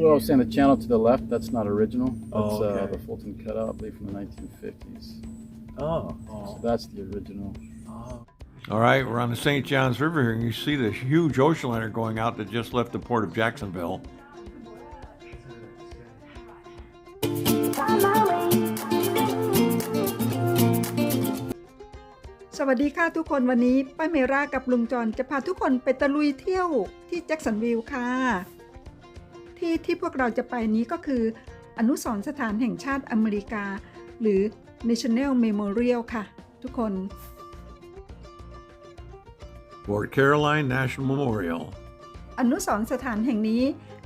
Well, I was saying the channel to the left, that's not original. That's Oh, uh, okay. the Fulton cutout, I believe, from the 1950s. Oh. So that's the original. All right, we're on the St. Johns River here, and you see this huge ocean liner going out that just left the port of Jacksonville. สวัสดีค่ะทุกคนวันนี้ป้าเมรากับลุงจอนจะพาทุกคนไปตะลุยเที่ยวที่แจ็คสันวิลล์ค่ะ ที่ที่พวกเราจะไปนี้ก็คือ อนุสรณ์สถานแห่งชาติอเมริกา หรือ National Memorial ค่ะ ทุกคน Fort Caroline National Memorial. อนุสรณ์สถานแห่งนี้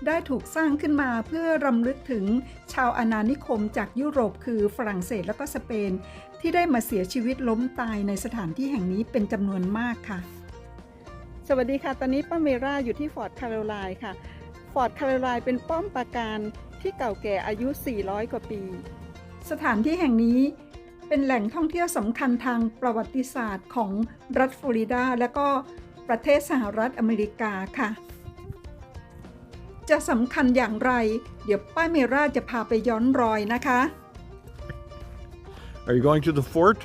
ได้ถูกสร้างขึ้นมาเพื่อรำลึกถึงชาวอาณานิคมจากยุโรปคือฝรั่งเศสและก็สเปน ที่ได้มาเสียชีวิตล้มตายในสถานที่แห่งนี้เป็นจำนวนมากค่ะ สวัสดีค่ะ ตอนนี้ป้าเมราอยู่ที่ฟอร์ดคาโรไลน์ค่ะ ฟอร์ดคาโรไลน์เป็นป้อมปราการที่เก่าแก่อายุ 400 กว่าปี สถานที่แห่งนี้เป็นแหล่งท่องเที่ยวสำคัญทางประวัติศาสตร์ของรัฐฟลอริดา และก็ประเทศสหรัฐอเมริกาค่ะ จะสำคัญอย่างไร เดี๋ยวป้าเมราจะพาไปย้อนรอยนะคะ Are you going to the fort?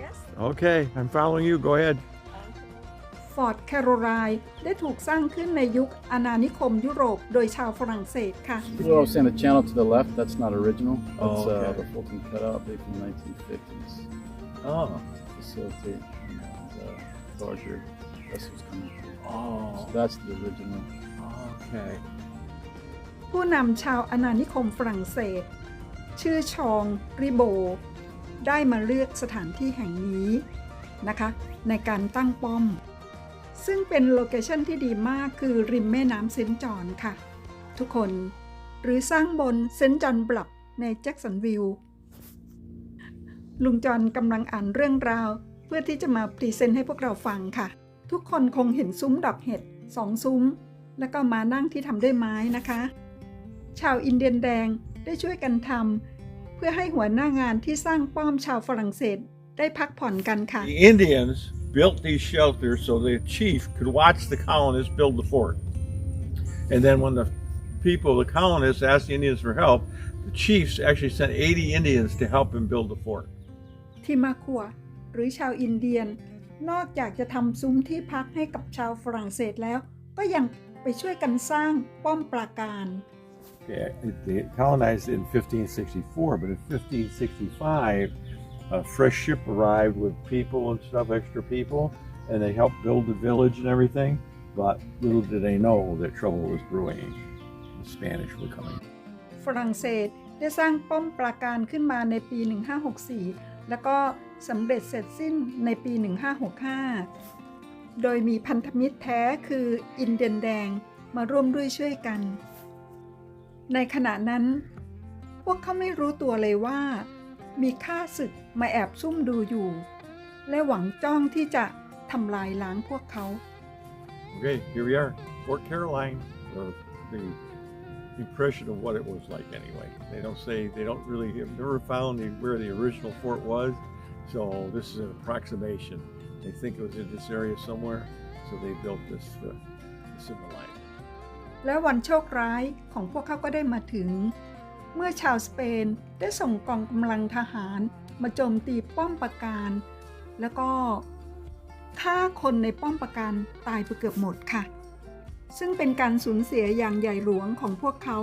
Yes Okay, I'm following you. Go ahead. ฟอร์ดแคโรไลน์ได้ถูกสร้างขึ้นในยุคอาณานิคมยุโรปโดยชาวฝรั่งเศสค่ะ Well, I was saying the channel to the left, that's not original. That's Oh, uh, okay. the Fulton cutout, I believe, from the 1950s. Oh. To facilitate you know, the larger vessels coming through. Oh. So that's the original. Okay. ผู้นำชาวอาณานิคมฝรั่งเศส ชื่อชองริโบ ได้มาเลือกสถานที่แห่งนี้นะคะ ในการตั้งป้อม ซึ่งเป็นโลเคชันที่ดีมากคือริมแม่น้ำเซนจอนค่ะ ทุกคนหรือสร้างบนเซนจอนบลับในแจ็คสันวิลลุงจอนกำลังอ่านเรื่องราว เพื่อที่จะมาพรีเซนต์ให้พวกเราฟังค่ะ ทุกคนคงเห็นซุ้มดอกเห็ดสองซุ้ม แล้วก็มานั่งที่ทำด้วยไม้นะคะ ชาวอินเดียนแดงได้ช่วยกันทำเพื่อให้หัวหน้างานที่สร้างป้อมชาวฝรั่งเศสได้พักผ่อนกันค่ะ The Indians built these shelters so the chief could watch the colonists build the fort. And then when the people, the colonists, asked the Indians for help, the chiefs actually sent 80 Indians to help him build the fort. ที่มาคัว หรือชาวอินเดียน นอกจากจะทำซุ้มที่พักให้กับชาวฝรั่งเศสแล้ว ก็ยังไปช่วยกันสร้างป้อมปราการ Okay, it- they colonized in 1564, but in 1565, a fresh ship arrived with people and stuff, extra people, and they helped build the village and everything. But little did they know that trouble was brewing. The Spanish were coming. ฝรั่งเศสได้สร้างป้อมปราการขึ้นมาในปี 1564 แล้วก็สำเร็จเสร็จสิ้นในปี 1565 โดยมีพันธมิตรแท้คืออินเดียนแดงมาร่วมด้วยช่วยกัน ในขณะนั้น พวกเขาไม่รู้ตัวเลยว่า มีข้าศึกมาแอบซุ่มดูอยู่ และหวังจ้องที่จะทำลายล้างพวกเขา Okay, here we are, Fort Caroline, or the impression of what it was like anyway. They don't say, they don't really, have never found the, where the original fort was, so this is an approximation. They think it was in this area somewhere, so they built this to symbolize. และวันโชคร้ายของพวกเขาก็ได้มาถึง เมื่อชาวสเปนได้ส่งกองกำลังทหารมาโจมตีป้อมปราการ แล้วก็ฆ่าคนในป้อมปราการตายไปเกือบหมดค่ะ ซึ่งเป็นการสูญเสียอย่างใหญ่หลวงของพวกเขา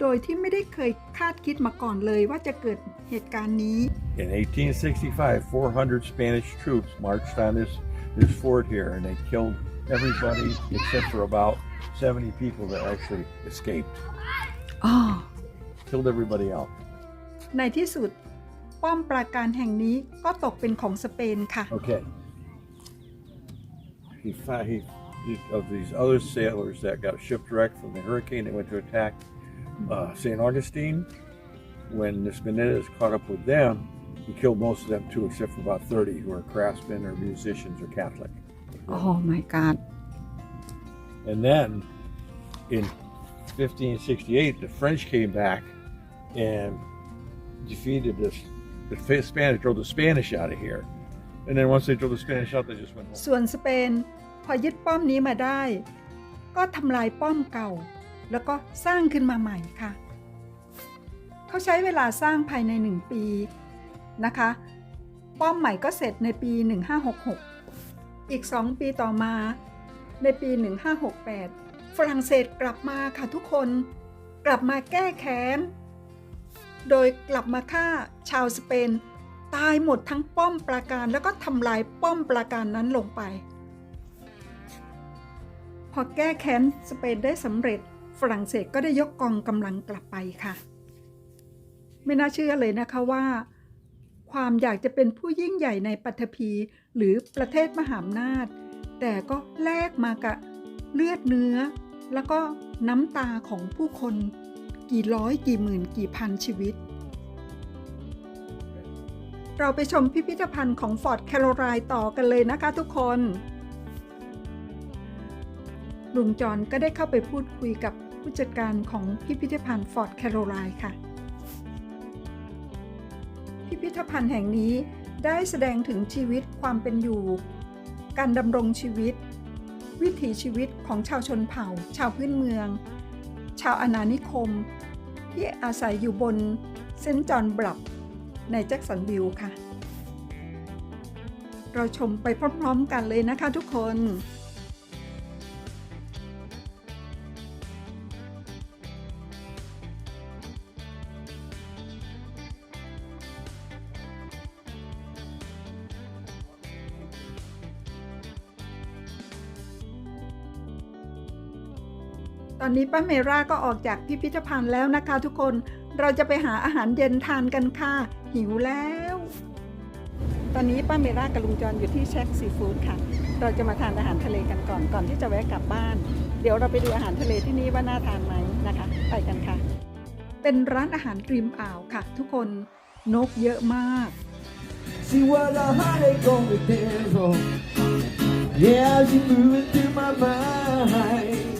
โดยที่ไม่ได้เคยคาดคิดมาก่อนเลยว่าจะเกิดเหตุการณ์นี้ In 1865, 400 Spanish troops marched on this, this fort here, and they killed everybody except for about 70 people that actually escaped. อ๋อ Killed everybody out. ในที่สุด ป้อมปราการแห่งนี้ก็ตกเป็นของสเปนค่ะ Okay. He, fi- he, he of these other sailors that got shipwrecked from the hurricane that went to attack uh, St. Augustine. When this Menendez caught up with them, he killed most of them too, except for about 30 who are craftsmen or musicians or Catholic. โอ้ my god And then in 1568, the French came back and defeated this. The Spanish drove the Spanish out of here. And then once they drove the Spanish out, they just went home. ส่วนสเปนพอยึดป้อมนี้มาได้ ก็ทำลายป้อมเก่า แล้วก็สร้างขึ้นมาใหม่ค่ะ เขาใช้เวลาสร้างภายใน 1 ปีนะคะ ป้อมใหม่ก็เสร็จในปี 1566 อีก 2 ปีต่อมาในปี 1568 ฝรั่งเศสกลับมาค่ะทุกคน กลับมาแก้แค้น โดยกลับมาฆ่าชาวสเปน ตายหมดทั้งป้อมปราการแล้วก็ทำลายป้อมปราการนั้นลงไป พอแก้แค้นสเปนได้สำเร็จ ฝรั่งเศสก็ได้ยกกองกำลังกลับไปค่ะ ไม่น่าเชื่อเลยนะคะว่า ความอยากจะเป็นผู้ยิ่งใหญ่ในปัทภีหรือประเทศมหาอำนาจ แต่ก็แลกมากับเลือดเนื้อ แล้วก็น้ำตาของผู้คน กี่ร้อยกี่หมื่นกี่พันชีวิต เราไปชมพิพิธภัณฑ์ของฟอร์ดแคโรไลน์ต่อกันเลยนะคะทุกคนลุงจอนก็ได้เข้าไปพูดคุยกับผู้จัดการของพิพิธภัณฑ์ฟอร์ดแคโรไลน์ค่ะ พิพิธภัณฑ์แห่งนี้ได้แสดงถึงชีวิตความเป็นอยู่ การดำรงชีวิต วิถีชีวิตของชาวชนเผ่า ชาวพื้นเมือง ชาวอาณานิคม ที่อาศัยอยู่บนเซนจอนบลับในแจ็กสันวิลค่ะ เราชมไปพร้อมๆกันเลยนะคะทุกคน ตอนนี้ป้าเมราก็ออกจากพิพิธภัณฑ์แล้วนะคะทุกคน เราจะไปหาอาหารเย็นทานกันค่ะ หิวแล้ว ตอนนี้ป้าเมรากับลุงจอนอยู่ที่แช็คซีฟู้ดค่ะ เราจะมาทานอาหารทะเลกันก่อนก่อนที่จะแวะกลับบ้าน เดี๋ยวเราไปดูอาหารทะเลที่นี่ว่าน่าทานไหมนะคะ ไปกันค่ะ เป็นร้านอาหารริมอ่าวค่ะ ทุกคน นกเยอะมาก She was a honeycomb with devil. Yeah, she moved through my mind.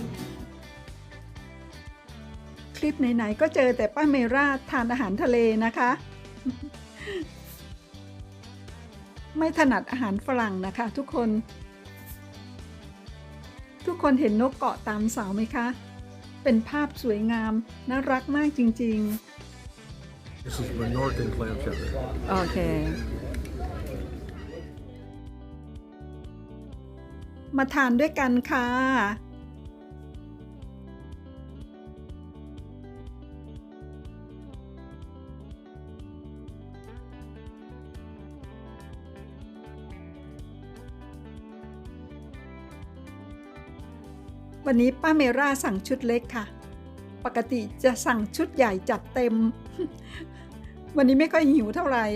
คลิปไหนๆก็เจอแต่ป้าเมราทานอาหารทะเลนะคะ ไม่ถนัดอาหารฝรั่งนะคะทุกคน ทุกคนเห็นนกเกาะตามเสาไหมคะ เป็นภาพสวยงามน่ารักมากจริง This is Menorcan clam chowder. ๆโอเคมาทานด้วยกันค่ะ วันนี้ป้าเมราสั่งชุดเล็กค่ะ ปกติจะสั่งชุดใหญ่จัดเต็ม วันนี้ไม่ค่อยหิวเท่าไหร่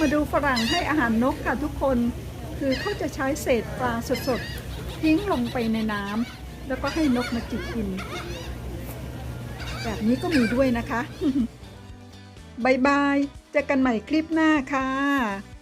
มาดูฝรั่งให้อาหารนกค่ะทุกคนคือเขาจะใช้เศษปลาสดๆทิ้งลงไปในน้ำแล้วก็ให้นกมาจิกกิน แบบนี้ก็มีด้วยนะคะบายบายเจอกันใหม่คลิปหน้าค่ะ